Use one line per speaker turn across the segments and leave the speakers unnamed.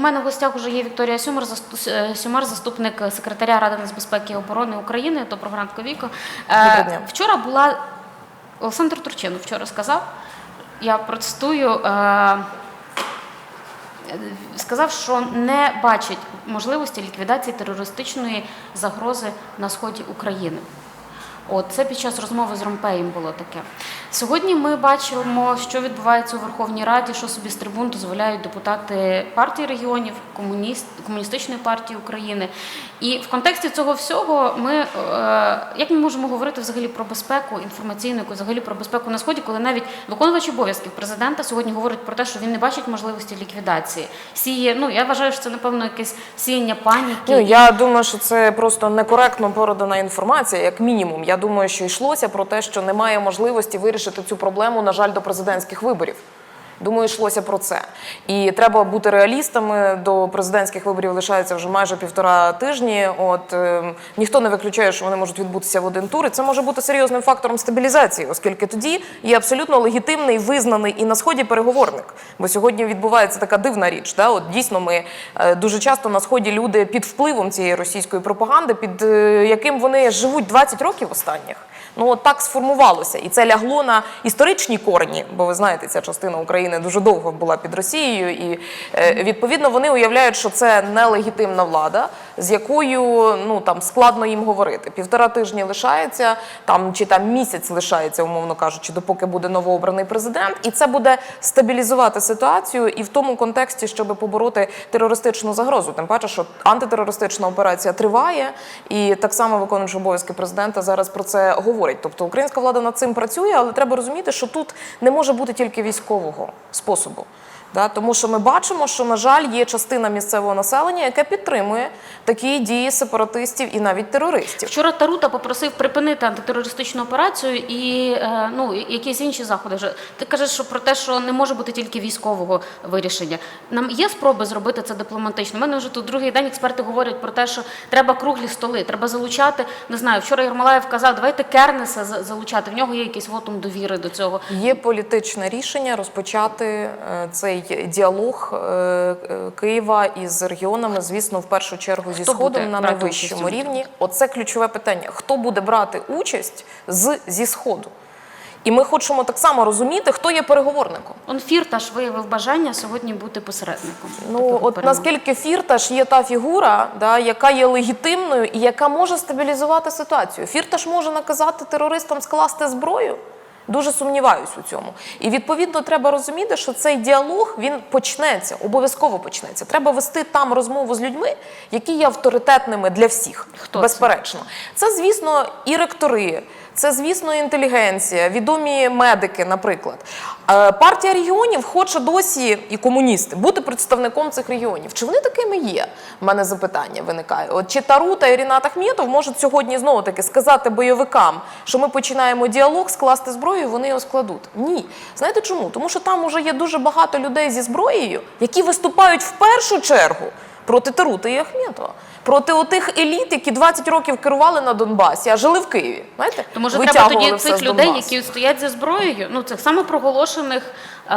мене в гостях вже є Вікторія Сюмар, е, Сюмар, заступник секретаря Ради нацбезпеки і оборони України. Доброго ранку, Віко. Е. Вчора була Олександр Турчинов вчора сказав. Я процитую. Е, сказав, що не бачить можливості ліквідації терористичної загрози на сході України. От це під час розмови з Ромпеєм було таке. Сьогодні ми бачимо, що відбувається у Верховній Раді, що собі з трибун дозволяють депутати партії регіонів, комуніст, комуністичної партії України. І в контексті цього всього ми е, як ми можемо говорити взагалі про безпеку інформаційну, взагалі про безпеку на сході, коли навіть виконувач обов'язків президента сьогодні говорить про те, що він не бачить можливості ліквідації. Сіє, ну я вважаю, що це напевно якесь сіяння паніки.
Ну, я думаю, що це просто некоректно передана інформація, як мінімум. Я думаю, що йшлося про те, що немає можливості вирішити цю проблему, на жаль, до президентських виборів. Думаю, йшлося про це. І треба бути реалістами. До президентських виборів лишається вже майже півтора тижні. От е, ніхто не виключає, що вони можуть відбутися в один тур. І це може бути серйозним фактором стабілізації, оскільки тоді є абсолютно легітимний, визнаний і на сході переговорник. Бо сьогодні відбувається така дивна річ. Да? От дійсно, ми е, дуже часто на сході люди під впливом цієї російської пропаганди, під е, яким вони живуть 20 років останніх. Ну от так сформувалося, і це лягло на історичні корені, бо ви знаєте, ця частина України дуже довго була під Росією, і е, відповідно вони уявляють, що це нелегітимна влада, з якою ну там складно їм говорити. Півтора тижні лишається, там чи там місяць лишається, умовно кажучи, допоки буде новообраний президент, і це буде стабілізувати ситуацію і в тому контексті, щоб побороти терористичну загрозу. Тим паче, що антитерористична операція триває, і так само виконуючи обов'язки президента зараз про це говорить. Тобто українська влада над цим працює, але треба розуміти, що тут не може бути тільки військового способу. Да, тому що ми бачимо, що на жаль є частина місцевого населення, яке підтримує такі дії сепаратистів і навіть терористів.
Вчора Тарута попросив припинити антитерористичну операцію і е, ну якісь інші заходи. Ти кажеш, що про те, що не може бути тільки військового вирішення. Нам є спроби зробити це дипломатично. У мене вже тут другий день експерти говорять про те, що треба круглі столи, треба залучати. Не знаю, вчора Єрмолаєв казав, давайте Кернеса залучати. В нього є якийсь вотум довіри до цього.
Є політичне рішення розпочати е, цей діалог е, е, Києва із регіонами, звісно, в першу чергу зі
Хто
сходом на найвищому рівні. Оце ключове питання: хто буде брати участь з зі сходу? І ми хочемо так само розуміти, хто є переговорником.
Он Фірташ виявив бажання сьогодні бути посередником.
Ну от
перемовин.
наскільки Фірташ є та фігура, да, яка є легітимною і яка може стабілізувати ситуацію. Фірташ може наказати терористам скласти зброю. Дуже сумніваюсь у цьому. І відповідно треба розуміти, що цей діалог він почнеться, обов'язково почнеться. Треба вести там розмову з людьми, які є авторитетними для всіх.
Хто це?
безперечно. Це, звісно, і ректори. Це, звісно, інтелігенція, відомі медики, наприклад. Е, Партія регіонів хоче досі і комуністи бути представником цих регіонів. Чи вони такими є? У мене запитання виникає. От чи Тарута і Рінат Ахметов можуть сьогодні знову таки сказати бойовикам, що ми починаємо діалог, скласти зброю, вони його складуть? Ні. Знаєте чому? Тому що там вже є дуже багато людей зі зброєю, які виступають в першу чергу проти Тарута і Ахметова. Проти отих еліт, які 20 років керували на Донбасі, а жили в Києві. Знаєте,
То може треба тоді цих людей, які стоять зі зброєю, ну цих самопроголошених е,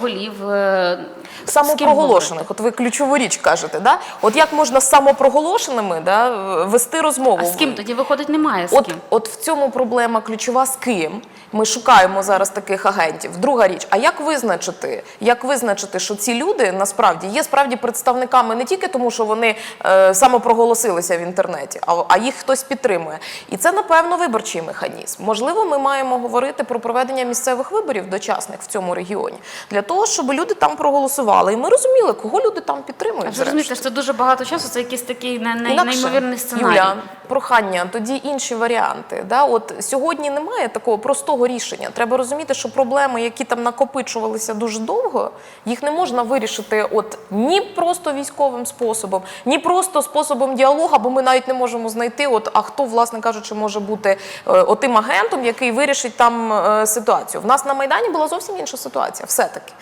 голів е,
Самопроголошених, от ви ключову річ кажете, да? От як можна з самопроголошеними да, вести розмову?
А з ким тоді виходить немає з
От,
ким.
от в цьому проблема ключова з ким. Ми шукаємо зараз таких агентів. Друга річ, а як визначити, як визначити, що ці люди насправді є справді представниками не тільки тому, що вони е, самопроголосилися в інтернеті, а, а їх хтось підтримує. І це, напевно, виборчий механізм. Можливо, ми маємо говорити про проведення місцевих виборів дочасних в цьому регіоні для того, щоб люди там проголосували. І ми розуміли, кого люди там підтримують.
Ви розумієте, що це дуже багато часу, це якийсь такий не, не,
Інакше,
неймовірний сценарій.
Юля, прохання, тоді інші варіанти. Да? От сьогодні немає такого простого рішення. Треба розуміти, що проблеми, які там накопичувалися дуже довго, їх не можна вирішити от ні просто військовим способом, ні просто способом діалогу, бо ми навіть не можемо знайти, от, а хто, власне кажучи, може бути е, отим агентом, який вирішить там е, ситуацію. В нас на Майдані була зовсім інша ситуація, все-таки.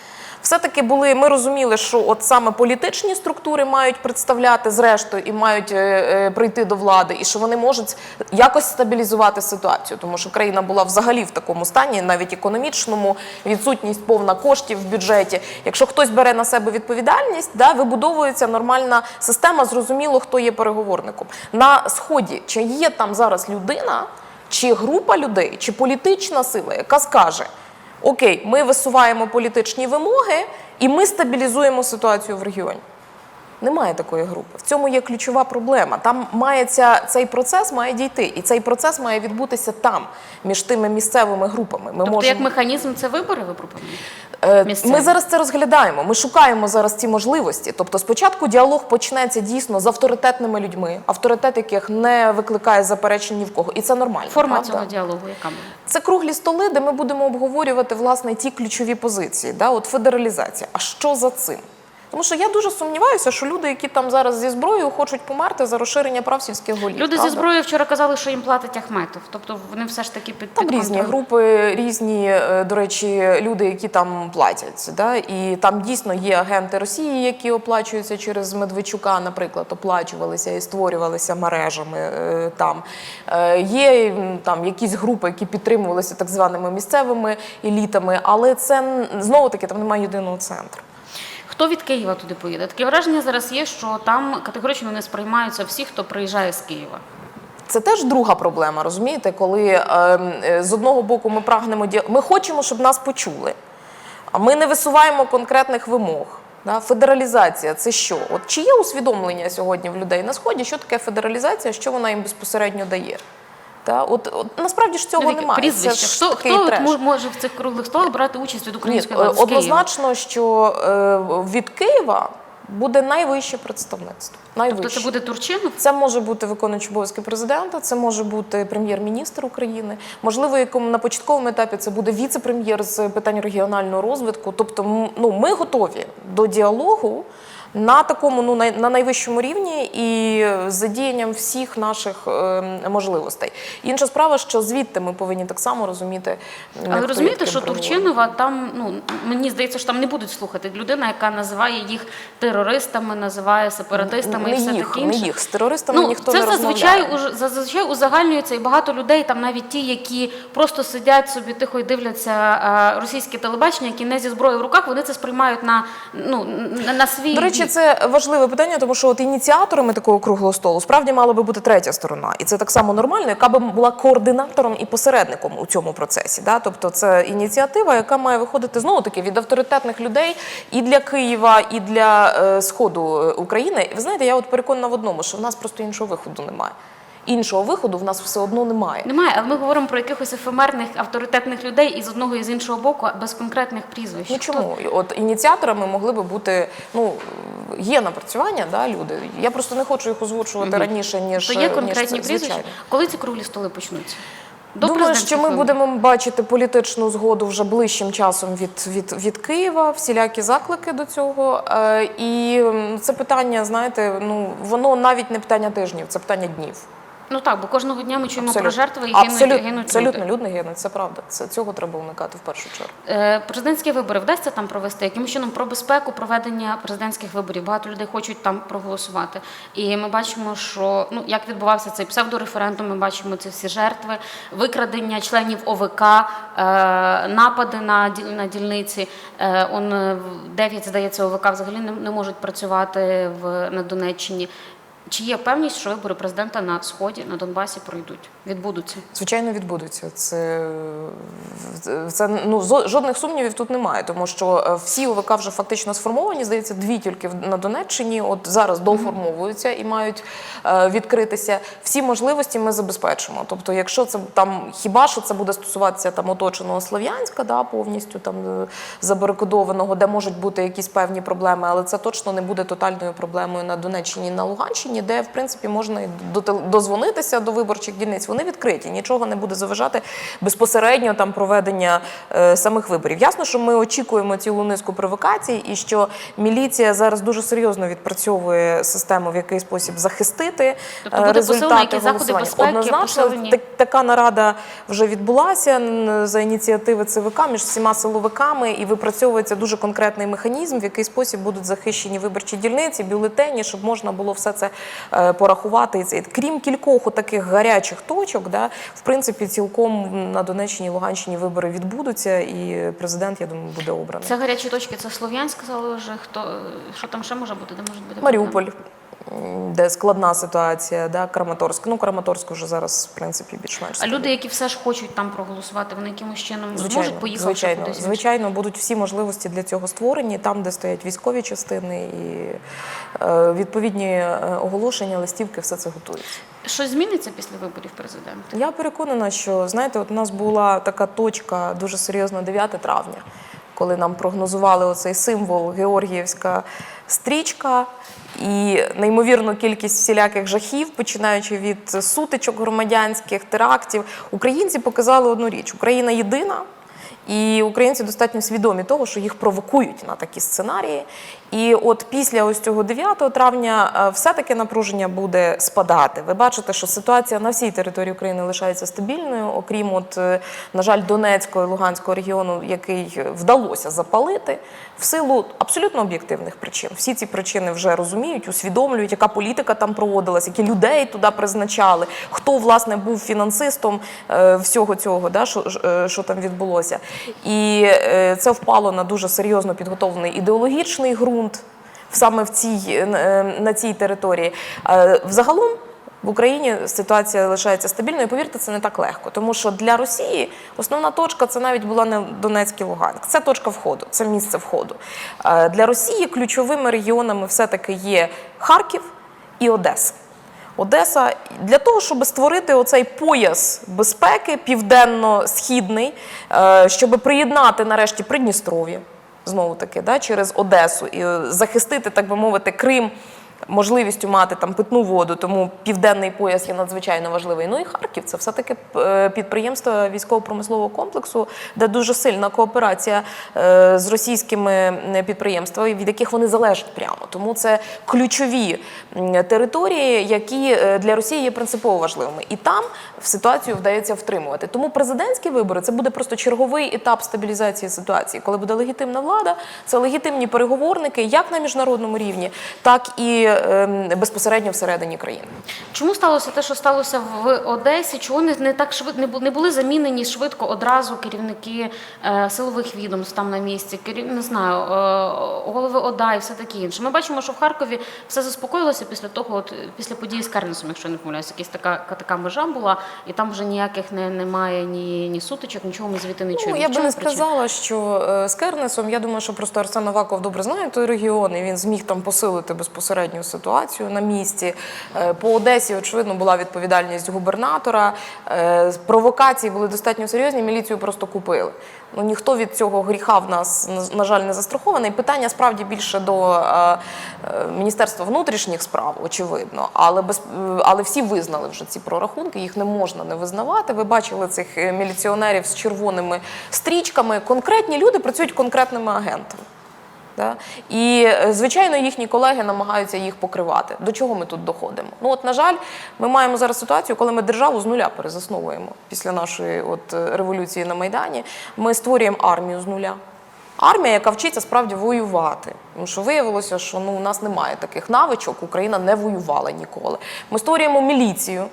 Все-таки були, ми розуміли, що от саме політичні структури мають представляти зрештою і мають е, е, прийти до влади, і що вони можуть якось стабілізувати ситуацію, тому що країна була взагалі в такому стані, навіть економічному, відсутність повна коштів в бюджеті. Якщо хтось бере на себе відповідальність, да, вибудовується нормальна система, зрозуміло, хто є переговорником. На сході чи є там зараз людина, чи група людей, чи політична сила, яка скаже. Окей, ми висуваємо політичні вимоги і ми стабілізуємо ситуацію в регіоні. Немає такої групи. В цьому є ключова проблема. Там має ця, цей процес має дійти, і цей процес має відбутися там, між тими місцевими групами. Ми
Тобто,
можемо
як механізм, це вибори ви пропонуєте?
Е,
місцеві?
Ми зараз це розглядаємо. Ми шукаємо зараз ці можливості. Тобто, спочатку діалог почнеться дійсно з авторитетними людьми, авторитет яких не викликає заперечень ні в кого, і це нормально.
Форма
правда?
цього діалогу, яка буде?
Це круглі столи, де ми будемо обговорювати власне ті ключові позиції. Да? От федералізація. А що за цим? Тому що я дуже сумніваюся, що люди, які там зараз зі зброєю, хочуть померти за розширення прав сільських голів.
Люди зі зброєю вчора казали, що їм платить Ахметов. Тобто вони все ж таки під
Там
під
різні групи, різні, е, до речі, люди, які там платять. Да? І там дійсно є агенти Росії, які оплачуються через Медведчука, наприклад, оплачувалися і створювалися мережами е, там. Е, Є там якісь групи, які підтримувалися так званими місцевими елітами, але це знову таки там немає єдиного центру.
Хто від Києва туди поїде? Таке враження зараз є, що там категорично не сприймаються всі, хто приїжджає з Києва.
Це теж друга проблема, розумієте, коли ем, е, з одного боку ми прагнемо ді... ми хочемо, щоб нас почули, а ми не висуваємо конкретних вимог. Да? Федералізація це що? От чи є усвідомлення сьогодні в людей на сході, що таке федералізація, що вона їм безпосередньо дає? Та? От, от насправді ж цього
Ну,
немає.
Прізвище.
Це ж
Хто,
такий
хто
треш.
мо- може в цих круглих столах брати участь від української
е,
влади Києва?
однозначно, що е, від Києва буде найвище представництво. Найвище.
Тобто це буде Турчинов?
Це може бути виконуючий обов'язки президента, це може бути прем'єр-міністр України. Можливо, якому на початковому етапі це буде віце-прем'єр з питань регіонального розвитку. Тобто, ну ми готові до діалогу на такому ну на найвищому рівні і з задіянням всіх наших е, можливостей. Інша справа, що звідти ми повинні так само розуміти.
Але розумієте, що Турчинова там, ну мені здається, що там не будуть слухати людина, яка називає їх терористами, називає сепаратистами
не
і все
їх,
таке
не їх з терористами
Ну,
ніхто
це
не
зазвичай
розмовляє.
зазвичай узагальнюється, і багато людей, там навіть ті, які просто сидять собі тихо і дивляться російське телебачення, які не зі зброєю в руках, вони це сприймають на ну на, на свій
До речі. Це важливе питання, тому що от ініціаторами такого круглого столу справді мала би бути третя сторона, і це так само нормально, яка би була координатором і посередником у цьому процесі. Да? Тобто, це ініціатива, яка має виходити знову таки від авторитетних людей і для Києва, і для е, сходу е, України. Ви знаєте, я от переконана в одному, що в нас просто іншого виходу немає. Іншого виходу в нас все одно немає.
Немає, але ми говоримо про якихось ефемерних авторитетних людей і з одного і з іншого боку без конкретних прізвищ.
Ну чому? От ініціаторами могли би бути, ну є напрацювання, да, люди. Я просто не хочу їх озвучувати раніше, ніж
То є
ніж
конкретні прізвища. Коли ці круглі столи почнуться? До
Думаю, що ми будемо бачити політичну згоду вже ближчим часом від, від, від Києва, всілякі заклики до цього. Е, І це питання, знаєте, ну воно навіть не питання тижнів, це питання днів.
Ну так, бо кожного дня ми чуємо про жертви і
Абсолютно,
гинуть, гинуть
абсолютно
люди.
люди гинуть, це правда. Це цього треба уникати в першу чергу.
Е, Президентські вибори вдасться там провести? Яким чином про безпеку проведення президентських виборів? Багато людей хочуть там проголосувати. І ми бачимо, що ну як відбувався цей псевдореферендум, ми бачимо ці всі жертви, викрадення членів ОВК, е, напади на діль- на дільниці. Е, Он е, в- дев'ять здається, ОВК взагалі не, не можуть працювати в на Донеччині. Чи є певність, що вибори президента на сході на Донбасі пройдуть? Відбудуться?
Звичайно, відбудеться. Це, це ну жодних сумнівів тут немає, тому що е, всі ОВК вже фактично сформовані. Здається, дві тільки на Донеччині. От зараз доформовуються і мають е, відкритися. Всі можливості ми забезпечимо. Тобто, якщо це там хіба що це буде стосуватися там оточеного Слов'янська, да, повністю там е, забарикадованого, де можуть бути якісь певні проблеми, але це точно не буде тотальною проблемою на Донеччині на Луганщині, де в принципі можна дозвонитися до виборчих дільниць. Вони відкриті, нічого не буде заважати безпосередньо там проведення. е, самих виборів. Ясно, що ми очікуємо цілу низку провокацій, і що міліція зараз дуже серйозно відпрацьовує систему, в який спосіб захистити
Тобто
е,
буде
результати голосування.
безпеки,
Однозначно,
посилені-
так- така нарада вже відбулася за ініціативи ЦВК між всіма силовиками, і випрацьовується дуже конкретний механізм, в який спосіб будуть захищені виборчі дільниці, бюлетені, щоб можна було все це е, порахувати. І крім кількох таких гарячих точок, да, в принципі, цілком на Донеччині, Луганщині вибори відбудуться, і президент, я думаю, буде обраний.
Це гарячі точки, це Слов'янськ, сказали вже. Хто що там ще може бути? Де може бути
Маріуполь. Де складна ситуація, да, Краматорськ. Ну, Краматорськ вже зараз, в принципі, більш-менш.
А люди, які все ж хочуть там проголосувати, вони якимось чином
Звичайно,
зможуть поїхати
звичайно,
кудись.
звичайно, будуть всі можливості для цього створені, там, де стоять військові частини і е, відповідні е, оголошення, листівки, все це готується.
Щось зміниться після виборів президента?
Я переконана, що знаєте, от у нас була така точка дуже серйозна 9 травня, коли нам прогнозували оцей символ Георгіївська стрічка і неймовірну кількість всіляких жахів, починаючи від сутичок громадянських, терактів. Українці показали одну річ: Україна єдина. І українці достатньо свідомі того, що їх провокують на такі сценарії. І от після ось цього 9 травня е, все-таки напруження буде спадати. Ви бачите, що ситуація на всій території України лишається стабільною, окрім, от, е, на жаль, Донецького і Луганського регіону, який вдалося запалити в силу абсолютно об'єктивних причин. Всі ці причини вже розуміють, усвідомлюють, яка політика там проводилась, які людей туди призначали, хто власне був фінансистом е, всього цього, да, що, що там відбулося. І е, це впало на дуже серйозно підготовлений ідеологічний ґрунт саме в цій, е, на цій території. Е, Взагалом в Україні ситуація лишається стабільною. Повірте, це не так легко, тому що для Росії основна точка це навіть була не Донецьк і Луганськ. Це точка входу, це місце входу. Е, Для Росії ключовими регіонами все-таки є Харків і Одеса. Одеса для того, щоб створити оцей пояс безпеки південно-східний, е, щоб приєднати нарешті Придністров'я, знову таки, да, через Одесу і захистити, так би мовити, Крим. Можливістю мати там питну воду, тому південний пояс є надзвичайно важливий. Ну і Харків це все-таки е, підприємство військово-промислового комплексу, де дуже сильна кооперація е, з російськими підприємствами, від яких вони залежать прямо. Тому це ключові території, які е, для Росії є принципово важливими. І там ситуацію вдається втримувати. Тому президентські вибори це буде просто черговий етап стабілізації ситуації, коли буде легітимна влада, це легітимні переговорники, як на міжнародному рівні, так і ем, безпосередньо всередині країни.
Чому сталося те, що сталося в Одесі? Чому не, не так швидко не не були замінені швидко одразу керівники е, силових відомств там на місці? Керів, не знаю, е, голови ОДА і все таке інше. Ми бачимо, що в Харкові все заспокоїлося після того, от після події з Кернесом, якщо я не помиляюся, якась така така межа була, і там вже ніяких не немає ні, ні сутичок, нічого ми звідти не чуємо.
Ну, я би не сказала, що е, з Кернесом, я думаю, що просто Арсен Аваков добре знає той регіон, і він зміг там посилити безпосередню ситуацію на місці. Е, По Одесі, очевидно, була відповідальність губернатора. Е, Провокації були достатньо серйозні, міліцію просто купили. Ну, ніхто від цього гріха в нас, на- жаль, не застрахований. Питання справді більше до е, Міністерства внутрішніх справ, очевидно, але, без, але всі визнали вже ці прорахунки, їх не можна не визнавати. Ви бачили цих міліціонерів з червоними стрічками. Конкретні люди працюють конкретними агентами. Да? І, е, звичайно, їхні колеги намагаються їх покривати. До чого ми тут доходимо? Ну, от, на жаль, ми маємо зараз ситуацію, коли ми державу з нуля перезасновуємо після нашої от, е, революції на Майдані. Ми створюємо армію з нуля. Армія, яка вчиться справді воювати. Тому що виявилося, що ну, у нас немає таких навичок, Україна не воювала ніколи. Ми створюємо міліцію.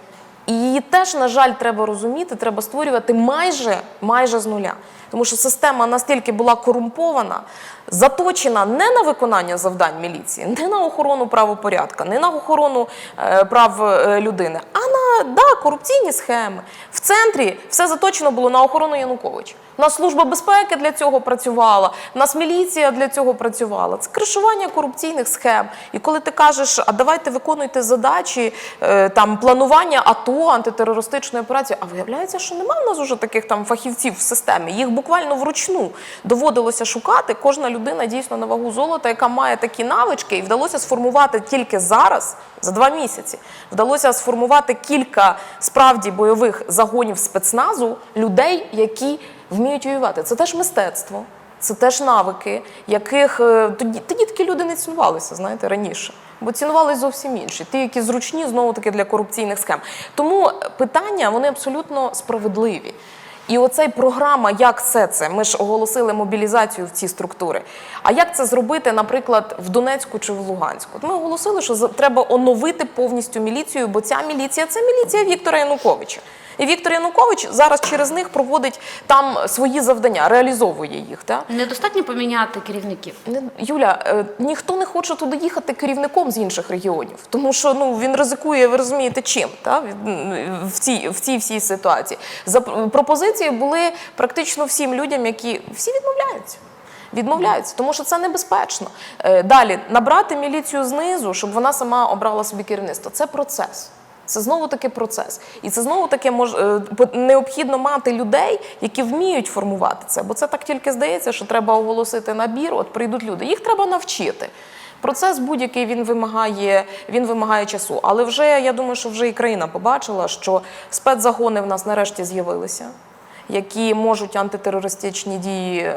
І її теж, на жаль, треба розуміти, треба створювати майже, майже з нуля. Тому що система настільки була корумпована, заточена не на виконання завдань міліції, не на охорону правопорядка, не на охорону е, прав е, людини, а на да, корупційні схеми. В центрі все заточено було на охорону Януковича. Нас служба безпеки для цього працювала, нас міліція для цього працювала. Це кришування корупційних схем. І коли ти кажеш, а давайте виконуйте задачі е, там планування АТО, антитерористичної операції, а виявляється, що немає в нас уже таких там фахівців в системі. Їх буквально вручну доводилося шукати. Кожна людина дійсно на вагу золота, яка має такі навички, і вдалося сформувати тільки зараз, за два місяці, вдалося сформувати кілька справді бойових загонів спецназу людей, які вміють воювати. Це теж мистецтво, це теж навики, яких е, тоді, тоді такі люди не цінувалися, знаєте, раніше. Бо цінувались зовсім інші, ті, які зручні знову таки для корупційних схем. Тому питання вони абсолютно справедливі. І оцей програма, як все це, ми ж оголосили мобілізацію в ці структури. А як це зробити, наприклад, в Донецьку чи в Луганську? Ми оголосили, що треба оновити повністю міліцію, бо ця міліція це міліція Віктора Януковича. І Віктор Янукович зараз через них проводить там свої завдання, реалізовує їх. Так?
Недостатньо поміняти керівників.
Юля, е, ніхто не хоче туди їхати керівником з інших регіонів, тому що ну він ризикує, ви розумієте, чим та в цій в цій всій ситуації. За пропозиції були практично всім людям, які всі відмовляються. Відмовляються, тому що це небезпечно. Е, Далі набрати міліцію знизу, щоб вона сама обрала собі керівництво. Це процес. Це знову таки процес, і це знову таки мож е, необхідно мати людей, які вміють формувати це. Бо це так тільки здається, що треба оголосити набір. От прийдуть люди. Їх треба навчити. Процес будь-який він вимагає, він вимагає часу. Але вже я думаю, що вже і країна побачила, що спецзагони в нас нарешті з'явилися. Які можуть антитерористичні дії,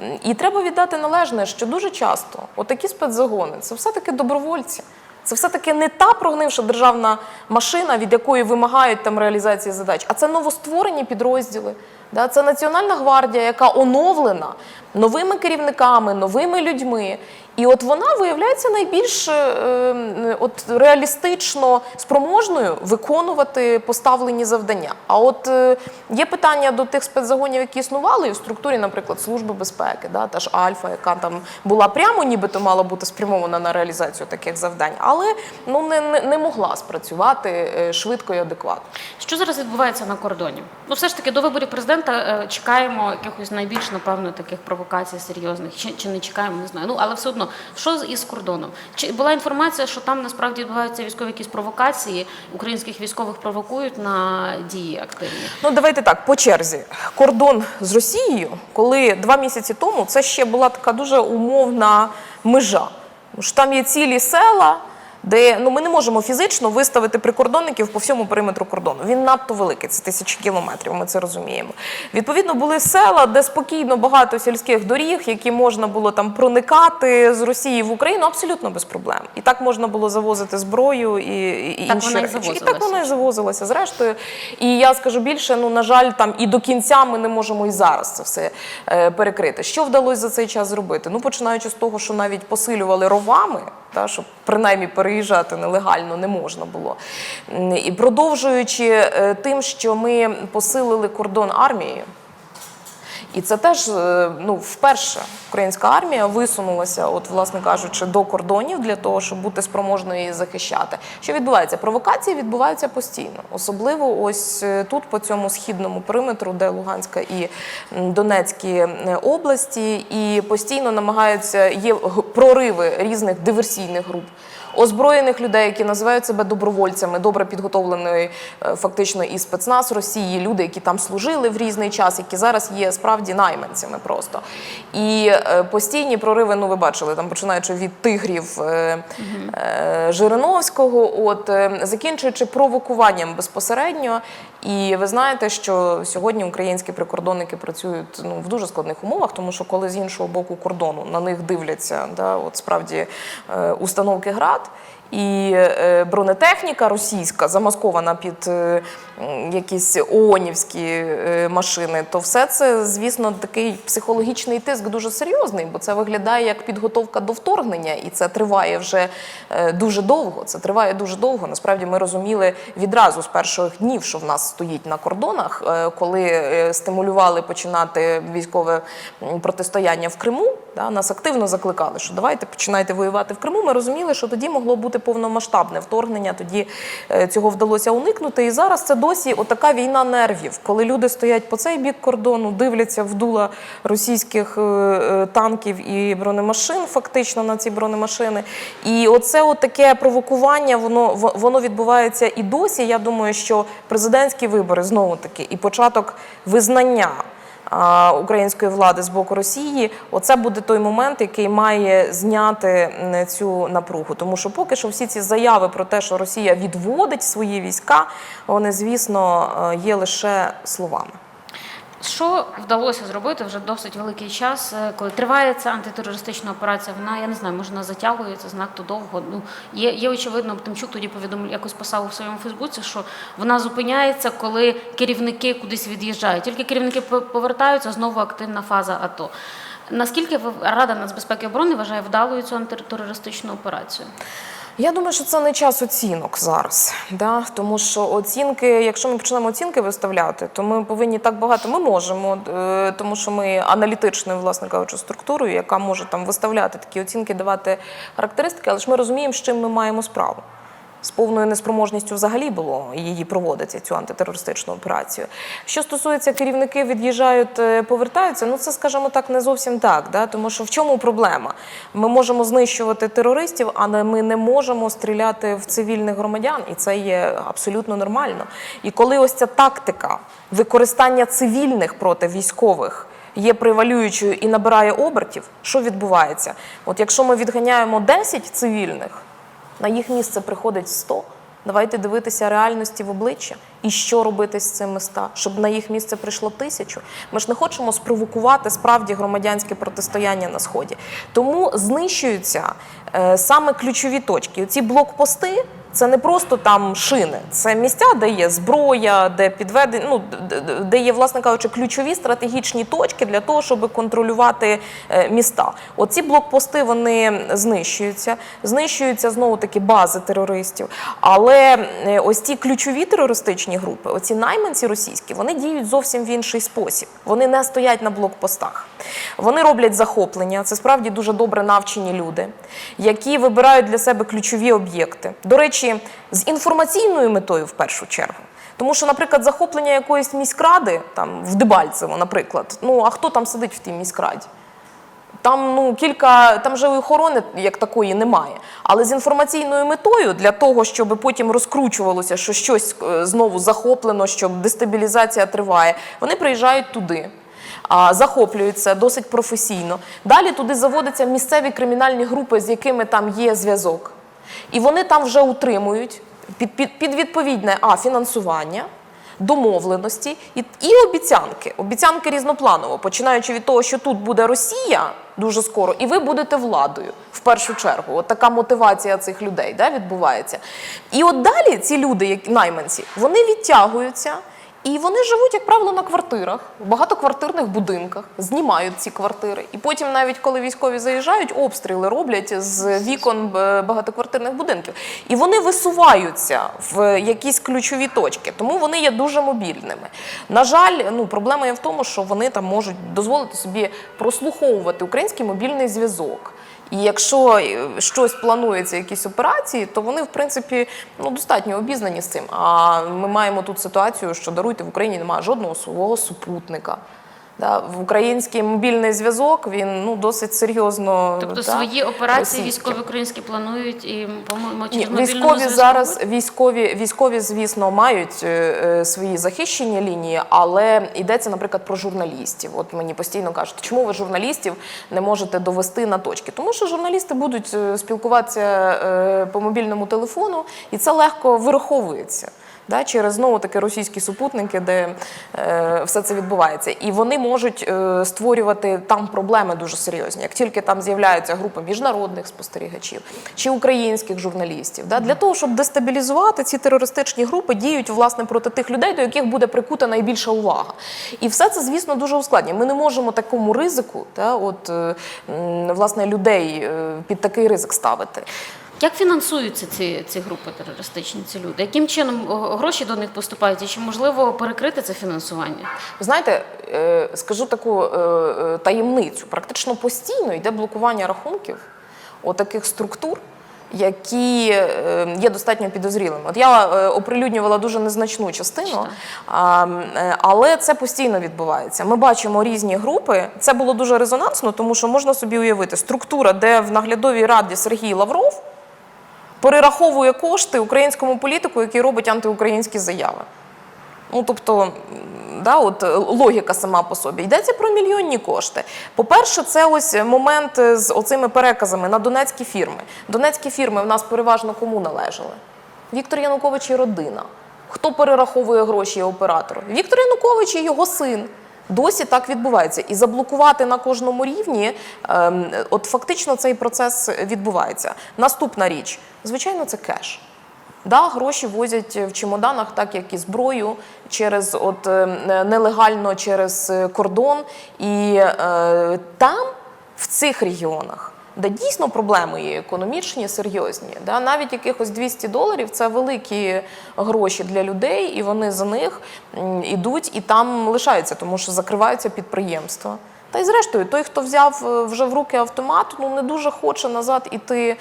Е, і треба віддати належне, що дуже часто отакі спецзагони це все-таки добровольці. Це все-таки не та прогнивша державна машина, від якої вимагають там реалізації задач, а це новостворені підрозділи. Да? Це Національна гвардія, яка оновлена новими керівниками, новими людьми. І от вона виявляється найбільш е, е, от реалістично спроможною виконувати поставлені завдання. А от е, є питання до тих спецзагонів, які існували і в структурі, наприклад, Служби безпеки, да, та ж Альфа, яка там була прямо, нібито мала бути спрямована на реалізацію таких завдань, але ну не, не, не могла спрацювати е, швидко і адекватно.
Що зараз відбувається на кордоні? Ну, все ж таки, до виборів президента е, чекаємо якихось найбільш, напевно, таких провокацій серйозних. Чи, чи не чекаємо, не знаю. Ну, але все одно, що із кордоном? Чи була інформація, що там насправді відбуваються військові якісь провокації, українських військових провокують на дії активні?
Ну давайте так по черзі. Кордон з Росією, коли два місяці тому це ще була така дуже умовна межа. Тому що там є цілі села, де ну ми не можемо фізично виставити прикордонників по всьому периметру кордону. Він надто великий, це тисячі кілометрів. Ми це розуміємо. Відповідно, були села, де спокійно багато сільських доріг, які можна було там проникати з Росії в Україну абсолютно без проблем. І так можна було завозити зброю і, і
Так
інші речі. І так вона і завозилася зрештою. І я скажу більше, ну на жаль, там і до кінця ми не можемо і зараз це все е, перекрити. Що вдалося за цей час зробити? Ну починаючи з того, що навіть посилювали ровами, та щоб принаймні переїжджати нелегально не можна було. І продовжуючи е, тим, що ми посилили кордон армією. І це теж е, ну, вперше українська армія висунулася, от, власне кажучи, до кордонів для того, щоб бути спроможною її захищати. Що відбувається? Провокації відбуваються постійно, особливо ось е, тут, по цьому східному периметру, де Луганська і Донецькі е, області, і постійно намагаються є прориви різних диверсійних груп. Озброєних людей, які називають себе добровольцями, добре підготовленої е, фактично і спецназ Росії, люди, які там служили в різний час, які зараз є справді найманцями просто. І е, постійні прориви, ну ви бачили, там починаючи від тигрів е, е, Жириновського, от е, закінчуючи провокуванням безпосередньо. І ви знаєте, що сьогодні українські прикордонники працюють ну в дуже складних умовах, тому що коли з іншого боку кордону на них дивляться, да, от справді е, установки ГРАД. out. І е, бронетехніка російська замаскована під е, якісь ООНівські е, машини, то все це, звісно, такий психологічний тиск дуже серйозний, бо це виглядає як підготовка до вторгнення, і це триває вже дуже довго. Це триває дуже довго. Насправді ми розуміли відразу з перших днів, що в нас стоїть на кордонах, коли стимулювали починати військове протистояння в Криму. Да, нас активно закликали, що давайте починайте воювати в Криму. Ми розуміли, що тоді могло бути повномасштабне вторгнення. Тоді е, цього вдалося уникнути. І зараз це досі отака війна нервів, коли люди стоять по цей бік кордону, дивляться в дула російських е, е, танків і бронемашин, фактично на ці бронемашини. І оце от таке провокування, воно воно відбувається і досі. Я думаю, що президентські вибори знову таки і початок визнання української влади з боку Росії, оце буде той момент, який має зняти цю напругу. Тому що поки що всі ці заяви про те, що Росія відводить свої війська, вони, звісно, е, є лише словами.
Що вдалося зробити вже досить великий час, е, коли триває ця антитерористична операція? Вона я не знаю, може вона затягується занадто довго. Ну є, є очевидно, Тимчук тоді повідомив якось писав у своєму Фейсбуці, що вона зупиняється, коли керівники кудись від'їжджають. Тільки керівники по- повертаються, знову активна фаза АТО. Наскільки Рада нацбезпеки і оборони вважає вдалою цю антитерористичну операцію?
Я думаю, що це не час оцінок зараз. Да? Тому що оцінки, якщо ми почнемо оцінки виставляти, то ми повинні так багато. Ми можемо, е, тому що ми аналітичною, власне кажучи, структурою, яка може там виставляти такі оцінки, давати характеристики, але ж ми розуміємо, з чим ми маємо справу. З повною неспроможністю взагалі було її проводити, цю антитерористичну операцію. Що стосується керівники від'їжджають, е, повертаються, ну це, скажімо так, не зовсім так. Да? Тому що в чому проблема? Ми можемо знищувати терористів, але ми не можемо стріляти в цивільних громадян, і це є абсолютно нормально. І коли ось ця тактика використання цивільних проти військових. Є превалюючою і набирає обертів, що відбувається? От якщо ми відганяємо 10 цивільних, на їх місце приходить 100. Давайте дивитися реальності в обличчя і що робити з цими ста, щоб на їх місце прийшло тисячу. Ми ж не хочемо спровокувати справді громадянське протистояння на сході. Тому знищуються е, саме ключові точки. Ці блокпости. Це не просто там шини, це місця, де є зброя, де підведені, ну де є, власне кажучи, ключові стратегічні точки для того, щоб контролювати е, міста. Оці блокпости вони знищуються, знищуються знову таки бази терористів. Але е, ось ці ключові терористичні групи, оці найманці російські, вони діють зовсім в інший спосіб. Вони не стоять на блокпостах. Вони роблять захоплення. Це справді дуже добре навчені люди, які вибирають для себе ключові об'єкти. До речі, з інформаційною метою в першу чергу. Тому що, наприклад, захоплення якоїсь міськради, там в Дебальцево, наприклад, ну а хто там сидить в тій міськраді? Там ну кілька там же охорони як такої немає. Але з інформаційною метою для того, щоб потім розкручувалося, що щось е, знову захоплено, що дестабілізація триває, вони приїжджають туди. Захоплюються досить професійно. Далі туди заводяться місцеві кримінальні групи, з якими там є зв'язок. І вони там вже утримують під, під, під відповідне а, фінансування, домовленості і, і обіцянки. Обіцянки різнопланово, починаючи від того, що тут буде Росія дуже скоро, і ви будете владою в першу чергу. От така мотивація цих людей да, відбувається. І от далі ці люди, як найманці, вони відтягуються. І вони живуть, як правило, на квартирах, в багатоквартирних будинках, знімають ці квартири. І потім, навіть коли військові заїжджають, обстріли роблять з вікон е, багатоквартирних будинків. І вони висуваються в якісь ключові точки, тому вони є дуже мобільними. На жаль, ну проблема є в тому, що вони там можуть дозволити собі прослуховувати український мобільний зв'язок. І якщо е, щось планується, якісь операції, то вони в принципі ну достатньо обізнані з цим. А ми маємо тут ситуацію, що даруйте в Україні немає жодного свого супутника. Да, в український мобільний зв'язок він ну досить серйозно.
Тобто
да,
свої операції військові українські планують і по-моєму
Ні,
через мобільному
військові зараз військові, військові, звісно, мають е, е, свої захищені лінії, але йдеться, наприклад, про журналістів. От мені постійно кажуть, чому ви журналістів не можете довести на точки? Тому що журналісти будуть е, спілкуватися е, по мобільному телефону, і це легко вираховується. Да, через знову таки російські супутники, де е, все це відбувається, і вони можуть е, створювати там проблеми дуже серйозні. Як тільки там з'являються групи міжнародних спостерігачів чи українських журналістів, да, для того, щоб дестабілізувати ці терористичні групи, діють власне проти тих людей, до яких буде прикута найбільша увага. І все це, звісно, дуже ускладнює. Ми не можемо такому ризику, да, от власне людей е, під такий ризик ставити.
Як фінансуються ці, ці групи терористичні, ці люди? Яким чином гроші до них поступають? І чи можливо перекрити це фінансування?
Ви знаєте, е, скажу таку е, е, таємницю. Практично постійно йде блокування рахунків отаких структур, які е, є достатньо підозрілими. От я е, оприлюднювала дуже незначну частину, е, але це постійно відбувається. Ми бачимо різні групи. Це було дуже резонансно, тому що можна собі уявити структура, де в наглядовій раді Сергій Лавров перераховує кошти українському політику, який робить антиукраїнські заяви. Ну, тобто, да, от е, логіка сама по собі. Йдеться про мільйонні кошти. По-перше, це ось момент е, з оцими переказами на донецькі фірми. Донецькі фірми в нас переважно кому належали? Віктор Янукович і родина. Хто перераховує гроші оператору? Віктор Янукович і його син. Досі так відбувається. І заблокувати на кожному рівні, ем, от фактично цей процес відбувається. Наступна річ, звичайно, це кеш. Да, гроші возять в чемоданах, так як і зброю, через от е, нелегально через е, кордон. І е, там, в цих регіонах, де дійсно проблеми є економічні, серйозні, да, навіть якихось 200 доларів це великі гроші для людей, і вони за них м, ідуть і там лишаються, тому що закриваються підприємства. Та й зрештою, той, хто взяв е, вже в руки автомат, ну не дуже хоче назад іти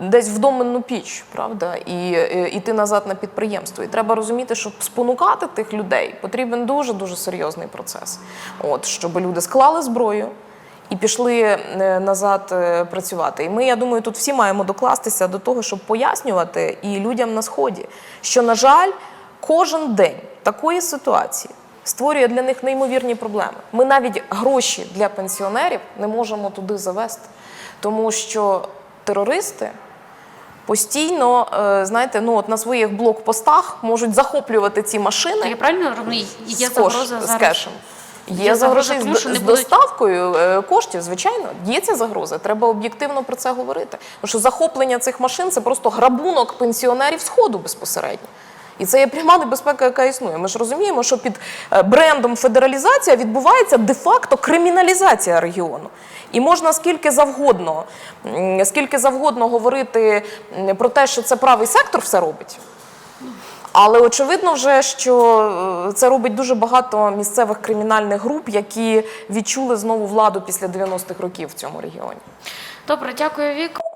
десь в доменну піч, правда, і е, іти назад на підприємство. І треба розуміти, щоб спонукати тих людей, потрібен дуже дуже серйозний процес. От щоб люди склали зброю. І пішли е, назад е, працювати. І ми, я думаю, тут всі маємо докластися до того, щоб пояснювати і людям на сході, що, на жаль, кожен день такої ситуації створює для них неймовірні проблеми. Ми навіть гроші для пенсіонерів не можемо туди завести, тому що терористи. Постійно, е, знаєте, ну от на своїх блокпостах можуть захоплювати ці машини
я правильно розумію, є
з,
загроза
з
зараз.
кешем. Є,
загроза тому,
з, з доставкою коштів, звичайно, є ця загроза. Треба об'єктивно про це говорити. Тому що захоплення цих машин це просто грабунок пенсіонерів Сходу безпосередньо. І це є пряма небезпека, яка існує. Ми ж розуміємо, що під е, брендом федералізація відбувається де-факто криміналізація регіону. І можна скільки завгодно, скільки завгодно говорити про те, що це правий сектор все робить. Але очевидно вже, що е, це робить дуже багато місцевих кримінальних груп, які відчули знову владу після 90-х років в цьому регіоні.
Добре, дякую, Вік.